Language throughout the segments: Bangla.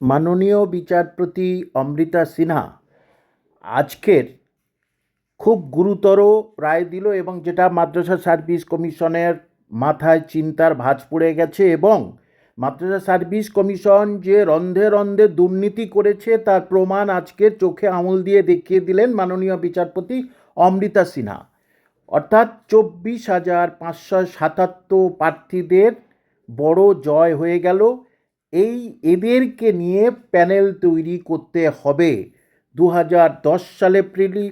মাননীয় বিচারপতি অমৃতা সিনহা আজকের খুব গুরুতর রায় দিল এবং যেটা মাদ্রাসা সার্ভিস কমিশনের মাথায় চিন্তার ভাঁজ পড়ে গেছে এবং মাদ্রাসা সার্ভিস কমিশন যে রন্ধে রন্ধে দুর্নীতি করেছে তার প্রমাণ আজকের চোখে আঙুল দিয়ে দেখিয়ে দিলেন মাননীয় বিচারপতি অমৃতা সিনহা। অর্থাৎ চব্বিশ হাজার পাঁচশো সাতাত্তর প্রার্থীদের বড় জয় হয়ে গেল। এই এদেরকে নিয়ে প্যানেল তৈরি করতে হবে। দু হাজার দশ সালে প্রিলি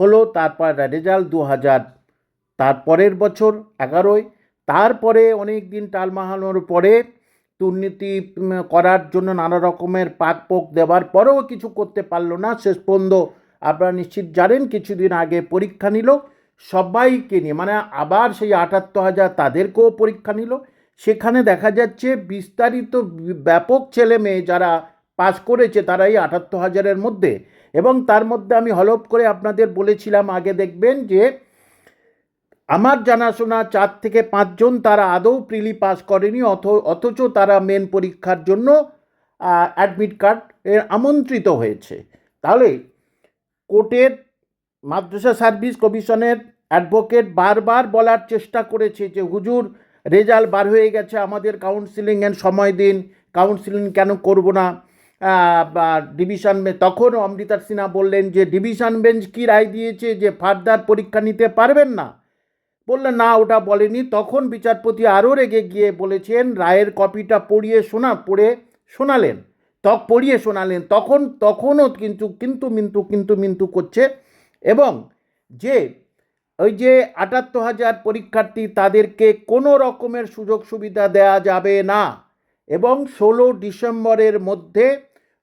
হলো, তারপর রেজাল্ট দু হাজার তারপরের বছর এগারোয় তারপরে অনেক দিন টালমাহানোর পরে দুর্নীতি করার জন্য নানা রকমের পাক পোক দেওয়ার পরেও কিছু করতে পারল না। শেষ পর্যন্ত আপনারা নিশ্চিত জানেন, কিছুদিন আগে পরীক্ষা নিল। সবাইকে নিয়ে মানে আবার সেই আটাত্তর হাজার তাদেরকেও পরীক্ষা নিল। সেখানে দেখা যাচ্ছে বিস্তারিত ব্যাপক ছেলে মেয়ে যারা পাস করেছে তারা এই আটাত্তর হাজারের মধ্যে। এবং তার মধ্যে আমি হলপ করে আপনাদের বলেছিলাম, আগে দেখবেন যে আমার জানাশোনা চার থেকে পাঁচজন তারা আদৌ প্রিলি পাস করেনি, অথ, অথচ তারা মেন পরীক্ষার জন্য অ্যাডমিট কার্ড এর আমন্ত্রিত হয়েছে। তাহলে কোর্টের মাদ্রাসা সার্ভিস কমিশনের অ্যাডভোকেট বারবার বলার চেষ্টা করেছে যে, হুজুর রেজাল্ট বার হয়ে গেছে, আমাদের কাউন্সিলিংয়ের সময় দিন। কাউন্সিলিং কেন করব না? ডিভিশন তখন অমৃতা সিনহা বললেন যে ডিভিশন বেঞ্চ কি রায় দিয়েছে যে ফার্দার পরীক্ষা নিতে পারবেন না? বললেন, না, ওটা বলেনি। তখন বিচারপতি আরও রেগে গিয়ে বলেছেন, রায়ের কপিটা পড়িয়ে শোনা, পড়ে শোনালেন। তক, পড়িয়ে শোনালেন। তখন, তখনও কিন্তু কিন্তু মিন্তু কিন্তু মিন্তু করছে এবং যে ওই যে আটাত্তর হাজার পরীক্ষার্থী তাদেরকে কোনো রকমের সুযোগ সুবিধা দেয়া যাবে না। এবং ষোলো ডিসেম্বরের মধ্যে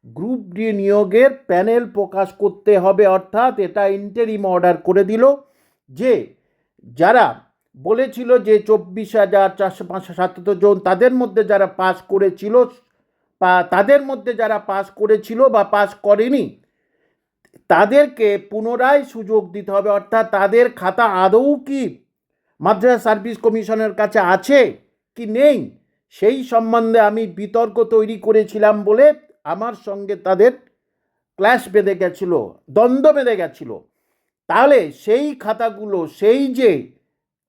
গ্রুপ ডি নিয়োগের প্যানেল প্রকাশ করতে হবে, অর্থাৎ এটা ইন্টারিম অর্ডার করে দিল যে যারা বলেছিল যে চব্বিশ হাজার চারশো পাঁচশো সাতাত্তর জন তাদের মধ্যে যারা পাস করেছিল, বা তাদের মধ্যে যারা পাস করেছিল বা পাস করেনি তাদেরকে পুনরায় সুযোগ দিতে হবে, অর্থাৎ তাদের খাতা আদৌ কি মাদ্রাসা সার্ভিস কমিশনের কাছে আছে কি নেই, সেই সম্বন্ধে আমি বিতর্ক তৈরি করেছিলাম বলে আমার সঙ্গে তাদের ক্লাশ বেঁধে গেছিল, দ্বন্দ্ব বেঁধে গেছিল। তাহলে সেই খাতাগুলো, সেই যে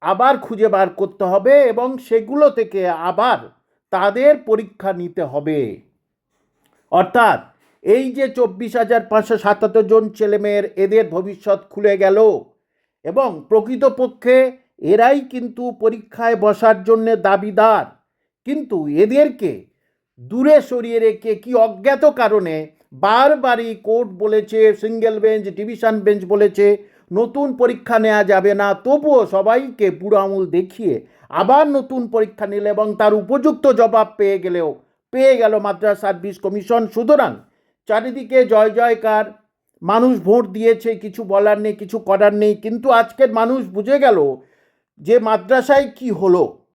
আবার খুঁজে বার করতে হবে এবং সেগুলো থেকে আবার তাদের পরীক্ষা নিতে হবে। অর্থাৎ এই যে চব্বিশ হাজার পাঁচশো সাতাত্তর জন ছেলেমেয়ের এদের ভবিষ্যৎ খুলে গেল এবং প্রকৃতপক্ষে এরাই কিন্তু পরীক্ষায় বসার জন্যে দাবিদার। কিন্তু এদেরকে দূরে সরিয়ে রেখে কি অজ্ঞাত কারণে বারবারই কোর্ট বলেছে, সিঙ্গেল বেঞ্চ, ডিভিশন বেঞ্চ বলেছে, নতুন পরীক্ষা নেওয়া যাবে না, তবুও সবাইকে বুড়ো আঙুল দেখিয়ে আবার নতুন পরীক্ষা নিল এবং তার উপযুক্ত জবাব পেয়ে গেলেও, পেয়ে গেল মাদ্রাস সার্ভিস কমিশন। সুতরাং চারিদিকে জয় জয়কার। মানুষ ভোট দিয়েছে, কিছু বলার নেই, কিছু করার নেই, কিন্তু আজকের মানুষ বুঝে গেল যে মাদ্রাসায় কি হলো।